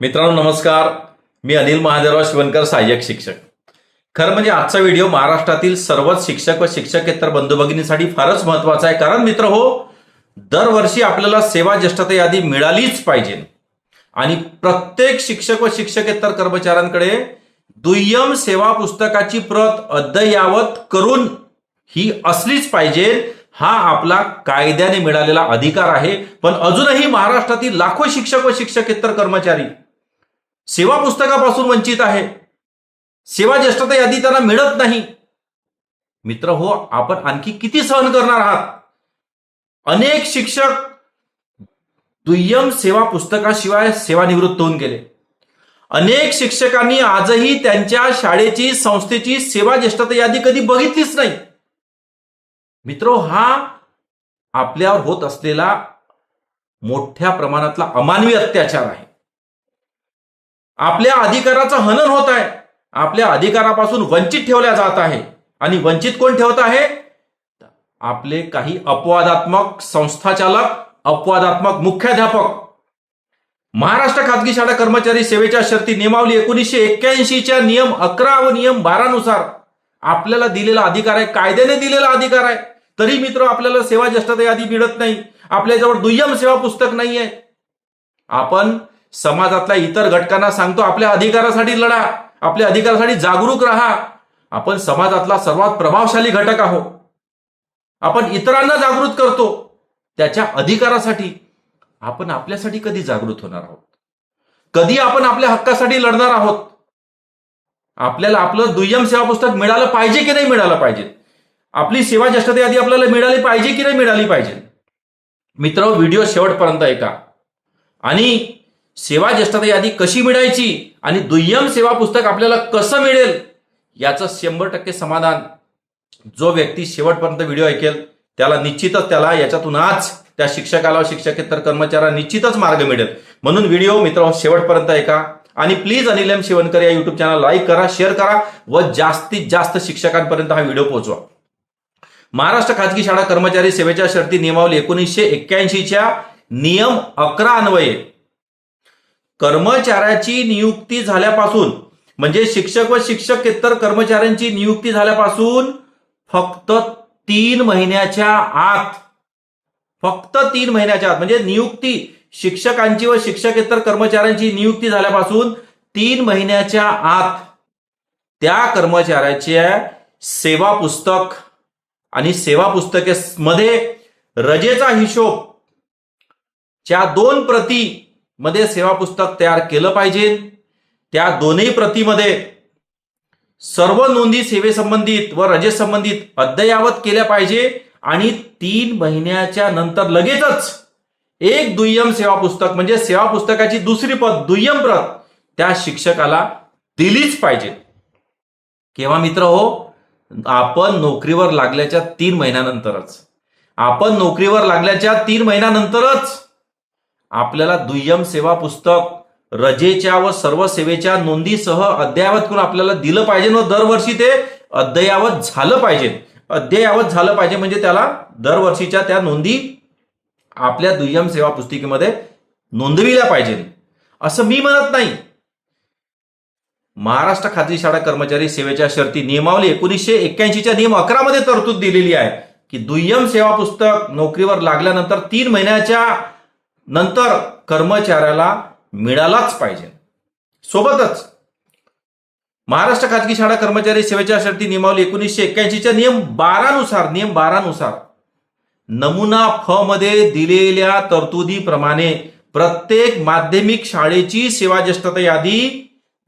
मित्रांनो नमस्कार. मी अनिल महादेवराव शिवणकर सहाय्यक शिक्षक. खरं म्हणजे आजचा व्हिडिओ महाराष्ट्रातील सर्वच शिक्षक व शिक्षकेतर बंधू भगिनीसाठी फारच महत्त्वाचा आहे. कारण मित्र हो दरवर्षी आपल्याला सेवा ज्येष्ठता यादी मिळालीच पाहिजे. आणि प्रत्येक शिक्षक व शिक्षकेतर कर्मचाऱ्यांकडे दुय्यम सेवा पुस्तकाची प्रत अद्ययावत करून ही असलीच पाहिजे. हा आपला कायद्याने मिळालेला अधिकार आहे. पण अजूनही महाराष्ट्रातील लाखो शिक्षक व शिक्षकेतर कर्मचारी सेवा पुस्तकापासून वंचित आहे. सेवा ज्येष्ठता यादी त्यांना मिळत नाही. मित्र हो आपण आणखी किती सहन करणार आहात? अनेक शिक्षक दुय्यम सेवा पुस्तकाशिवाय सेवानिवृत्त होऊन गेले. अनेक शिक्षकांनी आजही त्यांच्या शाळेची संस्थेची सेवा ज्येष्ठता यादी कधी बघितलीच नाही. मित्र हो, हा आपल्यावर होत असलेला मोठ्या प्रमाणातला अमानवी अत्याचार आहे. आपल्या अधिकाराचं हनन होत आहे. आपल्या अधिकारापासून वंचित ठेवल्या जात आहे. आणि वंचित कोण ठेवत आहे? आपले काही अपवादात्मक संस्थाचालक अपवादात्मक मुख्याध्यापक. महाराष्ट्र खाजगी शाळा कर्मचारी सेवेच्या शर्ती नियमावली एकोणीसशे एक्क्याऐंशीच्या नियम अकरा व नियम बारानुसार. आपल्याला दिलेला अधिकार आहे कायद्याने दिलेला अधिकार आहे. तरी मित्र आपल्याला सेवा ज्येष्ठता यादी मिळत नाही. आपल्याजवळ दुय्यम सेवा पुस्तक नाही आहे आपण समाजातल्या इतर घटकांना सांगतो आपल्या अधिकारासाठी लढा आपल्या अधिकारासाठी जागरूक राहा. आपण समाजातला सर्वात प्रभावशाली घटक आहोत. आपण इतरांना जागृत करतो. त्याच्या अधिकारासाठी आपण आपल्यासाठी कधी जागृत होणार आहोत? कधी आपण आपल्या हक्कासाठी लढणार आहोत? आपल्याला आपलं दुय्यम सेवा पुस्तक मिळालं पाहिजे की नाही मिळालं पाहिजे? आपली सेवा ज्येष्ठते यादी आपल्याला मिळाली पाहिजे की नाही मिळाली पाहिजे? मित्र व्हिडिओ शेवटपर्यंत ऐका. आणि सेवा ज्येष्ठता यादी कशी मिळायची आणि दुय्यम सेवा पुस्तक आपल्याला कसं मिळेल याचं शंभर टक्के समाधान जो व्यक्ती शेवटपर्यंत व्हिडिओ ऐकेल त्याला निश्चितच त्याला याच्यातून आज त्या शिक्षकाला शिक्षकेतर कर्मचाऱ्याला निश्चितच मार्ग मिळेल. म्हणून व्हिडिओ मित्र शेवटपर्यंत ऐका आणि प्लीज अनिल एम शिवणकर या युट्यूब चॅनल लाईक करा शेअर करा व जास्तीत जास्त शिक्षकांपर्यंत हा व्हिडिओ पोहोचवा. महाराष्ट्र खाजगी शाळा कर्मचारी सेवेच्या शर्ती नियमावली एकोणीसशे एक्क्याऐंशीच्या नियम अकरा अन्वये कर्मचाऱ्याची नियुक्ती झाल्यापासून म्हणजे शिक्षक व शिक्षकेतर कर्मचाऱ्यांची नियुक्ती झाल्यापासून फक्त तीन महिन्याच्या आत फक्त तीन महिन्याच्या आत म्हणजे नियुक्ती शिक्षकांची व शिक्षकेतर कर्मचाऱ्यांची नियुक्ती झाल्यापासून तीन महिन्याच्या आत त्या कर्मचाऱ्याचे सेवा पुस्तक आणि सेवा पुस्तके मध्ये रजेचा हिशोब च्या दोन प्रती मध्ये सेवा पुस्तक तयार केलं पाहिजे. त्या दोन्ही प्रतीमध्ये सर्व नोंदी सेवेसंबंधित व रजेसंबंधित अद्ययावत केल्या पाहिजे आणि तीन महिन्याच्या नंतर लगेचच एक दुय्यम सेवा पुस्तक म्हणजे सेवा पुस्तकाची दुसरी पद दुय्यम प्रत त्या शिक्षकाला दिलीच पाहिजे. केव्हा मित्र हो? आपण नोकरीवर लागल्याच्या तीन महिन्यानंतरच. आपण नोकरीवर लागल्याच्या तीन महिन्यानंतरच आपल्याला दुय्यम सेवा पुस्तक रजेच्या व सर्व सेवेच्या नोंदीसह अद्ययावत करून आपल्याला दिलं पाहिजे. व दरवर्षी ते अद्ययावत झालं पाहिजे. अद्ययावत झालं पाहिजे म्हणजे त्याला दरवर्षीच्या त्या नोंदी आपल्या दुय्यम सेवा पुस्तिकेमध्ये नोंदविल्या पाहिजे. असं मी म्हणत नाही. महाराष्ट्र खाजगी शाळा कर्मचारी सेवेच्या शर्ती नियमावली एकोणीसशे एक्क्याऐंशीच्या नियम अकरा मध्ये तरतूद दिलेली आहे की दुय्यम सेवा पुस्तक नोकरीवर लागल्यानंतर तीन महिन्याच्या नंतर कर्मचाऱ्याला मिळालाच पाहिजे. सोबतच महाराष्ट्र खाजगी शाळा कर्मचारी सेवेच्या शर्ती नियमावली एकोणीसशे एक्क्याऐंशीच्या नियम बारानुसार नियम बारानुसार नमुना फ मध्ये दिलेल्या तरतुदीप्रमाणे प्रत्येक माध्यमिक शाळेची सेवाज्येष्ठता यादी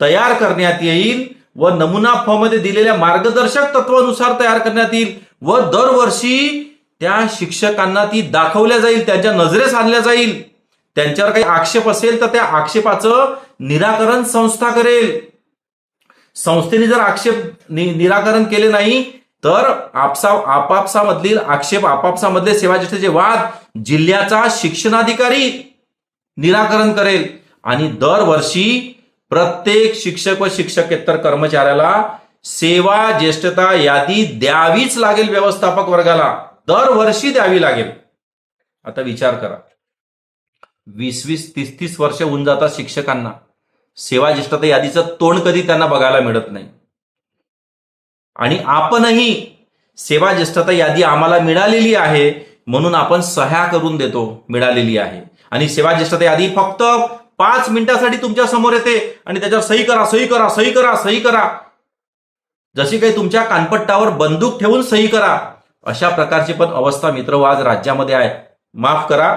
तयार करण्यात येईल व नमुना फ मध्ये दिलेल्या मार्गदर्शक तत्वानुसार तयार करण्यात येईल व दरवर्षी त्या शिक्षकांना ती दाखवल्या जाईल त्यांच्या नजरेस आणल्या जाईल. त्यांच्यावर काही आक्षेप असेल तर त्या आक्षेपाचं निराकरण संस्था करेल. संस्थेने जर आक्षेप नि- निराकरण केले नाही तर आपसा आपापसामधील आक्षेप आपापसामधले सेवाजेष्ठचे वाद जिल्ह्याचा शिक्षणाधिकारी निराकरण करेल. आणि दरवर्षी प्रत्येक शिक्षक व शिक्षकेतर कर्मचाऱ्याला सेवा ज्येष्ठता यादी द्यावीच लागेल व्यवस्थापक वर्गाला. दरवर्षी द्यावी लागेल. आता विचार करा. वीस वीस तीस तीस वर्ष होऊन जातात शिक्षकांना. सेवा ज्येष्ठता यादीचं तोंड कधी त्यांना बघायला मिळत नाही. आणि आपणही सेवा ज्येष्ठता यादी आम्हाला मिळालेली आहे म्हणून आपण सह्या करून देतो मिळालेली आहे. आणि सेवा ज्येष्ठता यादी फक्त पाच मिनिटासाठी तुमच्यासमोर येते आणि त्याच्यावर सही करा सही करा सही करा सही करा. जशी काही तुमच्या कानपट्टावर बंदूक ठेवून सही करा. अशा प्रकारची पण अवस्था मित्र हो आज राज्यामध्ये आहे. माफ करा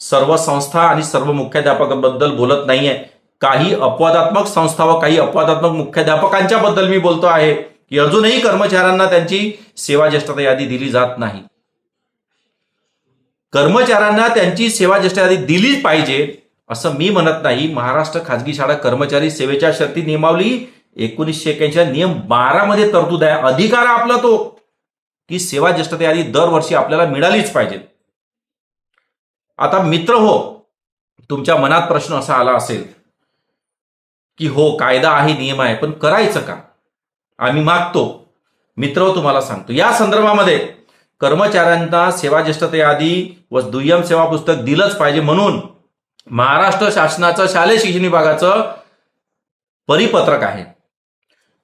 सर्व संस्था आणि सर्व मुख्याध्यापकांबद्दल बोलत नाहीये. काही अपवादात्मक संस्था व काही अपवादात्मक मुख्याध्यापकांच्या बद्दल मी बोलतो आहे की अजूनही कर्मचाऱ्यांना त्यांची सेवा ज्येष्ठता यादी दिली जात नाही. कर्मचाऱ्यांना त्यांची सेवा ज्येष्ठ यादी दिलीच पाहिजे असं मी म्हणत नाही. महाराष्ट्र खाजगी शाळा कर्मचारी सेवेच्या शर्ती नियमावली एकोणीसशे एक्याऐंशी नियम बारा मध्ये तरतूद आहे. अधिकार आपला तो. की सेवा ज्येष्ठता यादी दरवर्षी आपल्याला मिळालीच पाहिजे आता मित्र हो तुमच्या मनात प्रश्न असा आला असेल की हो कायदा आहे नियम आहे पण करायचं का? आम्ही मागतो. मित्र हो, तुम्हाला सांगतो. या संदर्भामध्ये कर्मचाऱ्यांना सेवा ज्येष्ठता यादी व दुय्यम सेवा पुस्तक दिलंच पाहिजे म्हणून महाराष्ट्र शासनाचं शालेय शिक्षण विभागाचं परिपत्रक आहे.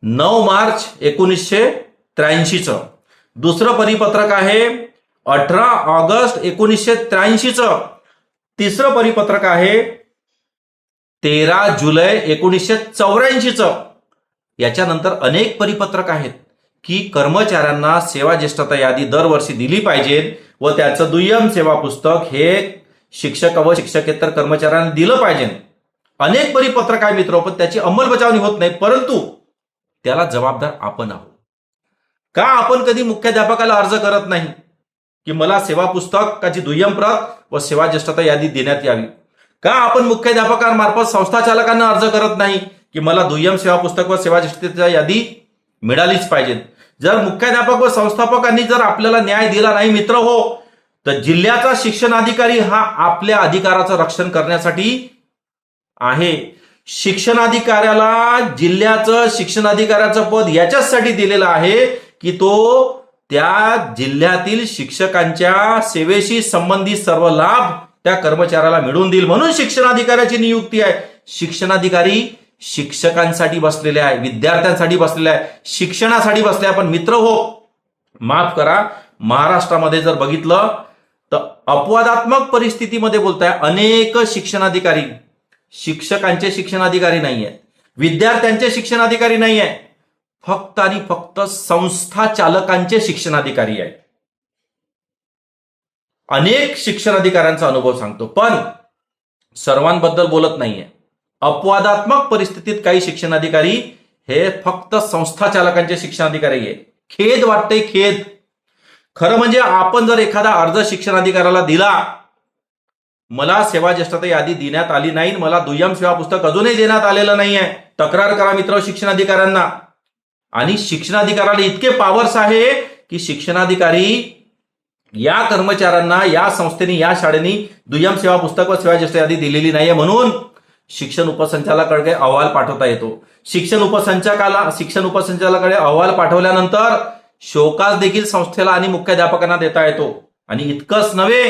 नऊ मार्च एकोणीसशे त्र्याऐंशीचं. दुसरं परिपत्रक आहे अठरा ऑगस्ट एकोणीसशे त्र्याऐंशीचं. तिसरं परिपत्रक आहे तेरा जुलै एकोणीसशे चौऱ्याऐंशीचं. याच्यानंतर अनेक परिपत्रक आहेत की कर्मचाऱ्यांना सेवा ज्येष्ठता यादी दरवर्षी दिली पाहिजे व त्याचं दुय्यम सेवा पुस्तक हे शिक्षक व शिक्षकेतर कर्मचाऱ्यांना दिलं पाहिजे. अनेक परिपत्रक आहे मित्र पण त्याची अंमलबजावणी होत नाही परंतु त्याला जबाबदार आपण आहोत. का आपण कधी मुख्याध्यापकाला अर्ज करत नाही? की मला सेवा पुस्तकाची दुय्यम प्रत व सेवा ज्येष्ठता यादी देण्यात यावी? का आपण मुख्याध्यापकांमार्फत संस्था चालकांना अर्ज करत नाही की मला दुय्यम सेवा पुस्तक व सेवा ज्येष्ठतेच्या यादी मिळालीच पाहिजेत? जर मुख्याध्यापक व संस्थापकांनी जर आपल्याला न्याय दिला नाही मित्र हो तर जिल्ह्याचा शिक्षण अधिकारी हा आपल्या अधिकाराचं रक्षण करण्यासाठी आहे. शिक्षणाधिकाऱ्याला जिल्ह्याचं शिक्षणाधिकाऱ्याचं पद याच्याचसाठी दिलेलं आहे की तो त्या जिल्ह्यातील शिक्षकांच्या सेवेशी संबंधित सर्व लाभ त्या कर्मचाऱ्याला मिळवून देईल म्हणून शिक्षणाधिकाऱ्याची नियुक्ती आहे. शिक्षणाधिकारी शिक्षकांसाठी बसलेले आहे विद्यार्थ्यांसाठी बसलेले आहे शिक्षणासाठी बसले आहे. पण मित्र हो माफ करा महाराष्ट्रामध्ये जर बघितलं तर अपवादात्मक परिस्थितीमध्ये बोलताय अनेक शिक्षणाधिकारी. शिक्षकांचे शिक्षणाधिकारी नाही आहेत विद्यार्थ्यांचे शिक्षणाधिकारी नाही आहे फक्त आणि फक्त संस्था चालकांचे शिक्षणाधिकारी आहेत. अनेक शिक्षणाधिकाऱ्यांचा अनुभव सांगतो पण सर्वांबद्दल बोलत नाहीये. अपवादात्मक परिस्थितीत काही शिक्षणाधिकारी हे फक्त संस्था चालकांचे शिक्षणाधिकारी आहे खेद वाटते खेद. खरं म्हणजे आपण जर एखादा अर्ज शिक्षणाधिकाऱ्याला दिला मला सेवा ज्येष्ठता यादी देण्यात आली नाही मला दुय्यम सेवा पुस्तक अजूनही देण्यात आलेलं नाहीये. तक्रार करा मित्र शिक्षणाधिकाऱ्यांना. आणि शिक्षणाधिकाऱ्याला इतके पॉवर्स आहे की शिक्षणाधिकारी या कर्मचाऱ्यांना या संस्थेने या शाळेने दुय्यम सेवा पुस्तक व सेवा ज्येष्ठ यादी दिलेली नाहीये म्हणून शिक्षण उपसंचालकाकडे अहवाल पाठवता येतो. शिक्षण उपसंचालकाला शिक्षण उपसंचालकाकडे अहवाल पाठवल्यानंतर शोकास देखील संस्थेला आणि मुख्याध्यापकांना देता येतो. आणि इतकंच नव्हे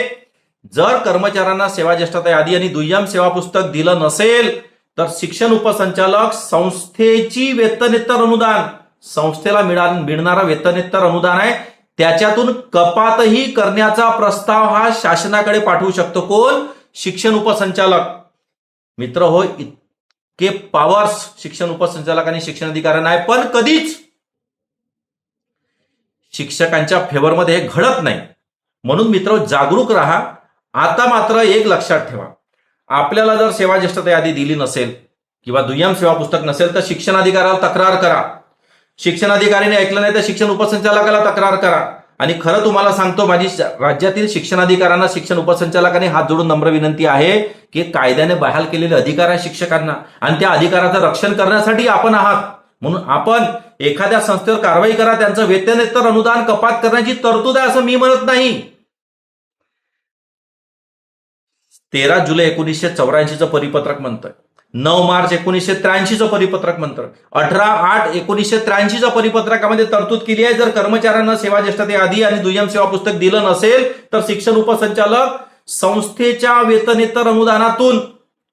जर कर्मचाऱ्यांना सेवा ज्येष्ठता यादी आणि दुय्यम सेवा पुस्तक दिलं नसेल तर शिक्षण उपसंचालक संस्थेची वेतनेतर अनुदान संस्थेला मिळा मिळणारा वेतनेतर अनुदान आहे. त्याच्यातून कपातही करण्याचा प्रस्ताव हा शासनाकडे पाठवू शकतो कोण? शिक्षण उपसंचालक. मित्र हो इतके पॉवर्स शिक्षण उपसंचालक आणि शिक्षण अधिकाऱ्यांना आहे पण कधीच शिक्षकांच्या फेवरमध्ये हे घडत नाही. म्हणून मित्र जागरूक राहा. आता मात्र एक लक्षात ठेवा. आपल्याला जर सेवा ज्येष्ठता यादी दिली नसेल किंवा दुय्यम सेवा पुस्तक नसेल तर शिक्षणाधिकाऱ्याला तक्रार करा. शिक्षणाधिकारीने ऐकलं नाही तर शिक्षण उपसंचालकाला तक्रार करा. आणि खरं तुम्हाला सांगतो माझी राज्यातील शिक्षणाधिकाऱ्यांना शिक्षण उपसंचालकाने हात जोडून नम्र विनंती आहे की कायद्याने बहाल केलेले अधिकार आहे शिक्षकांना आणि त्या अधिकाराचं रक्षण करण्यासाठी आपण आहात. म्हणून आपण एखाद्या संस्थेवर कारवाई करा त्यांचं वेतनेतर अनुदान कपात करण्याची तरतूद आहे असं मी म्हणत नाही. तेरा जुलै एकोणीसशे चौऱ्याऐंशीचं परिपत्रक म्हणतंय. नऊ मार्च एकोणीसशे त्र्याऐंशीचं परिपत्रक म्हणतं अठरा आठ एकोणीसशे त्र्याऐंशीच्या परिपत्रकामध्ये तरतूद केली आहे. जर कर्मचाऱ्यांना सेवा ज्येष्ठते आधी आणि दुय्यम सेवा पुस्तक दिलं नसेल तर शिक्षण उपसंचालक संस्थेच्या वेतनेतर अनुदानातून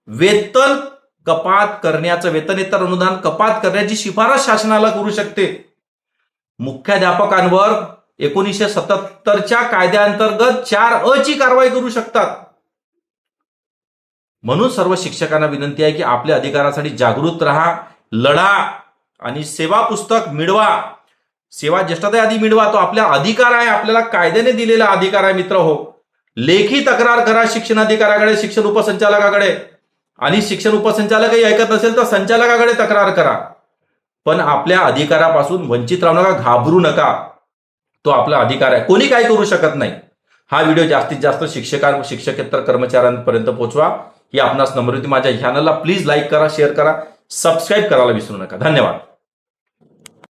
वेतन कपात करण्याचं वेतनेतर अनुदान कपात करण्याची शिफारस शासनाला करू शकते. मुख्याध्यापकांवर एकोणीसशे सत्याहत्तरच्या कायद्याअंतर्गत चार अ ची कारवाई करू शकतात. म्हणून सर्व शिक्षकांना विनंती आहे की आपल्या अधिकारासाठी जागृत राहा लढा आणि सेवा पुस्तक मिळवा. सेवा ज्येष्ठता आधी मिळवा. तो आपला अधिकार आहे. आपल्याला कायद्याने दिलेला अधिकार आहे मित्र हो. लेखी तक्रार करा शिक्षण अधिकाऱ्याकडे शिक्षण उपसंचालकाकडे. आणि शिक्षण उपसंचालकही ऐकत नसेल तर संचालकाकडे तक्रार करा. पण आपल्या अधिकारापासून वंचित राहू नका घाबरू नका. तो आपला अधिकार आहे. कोणी काय करू शकत नाही. हा व्हिडिओ जास्तीत जास्त शिक्षकां शिक्षकेतर कर्मचाऱ्यांपर्यंत पोहोचवा. ही आपणास नम्र होती माझ्या चॅनलला प्लीज लाईक करा शेअर करा सबस्क्राईब करायला विसरू नका. धन्यवाद.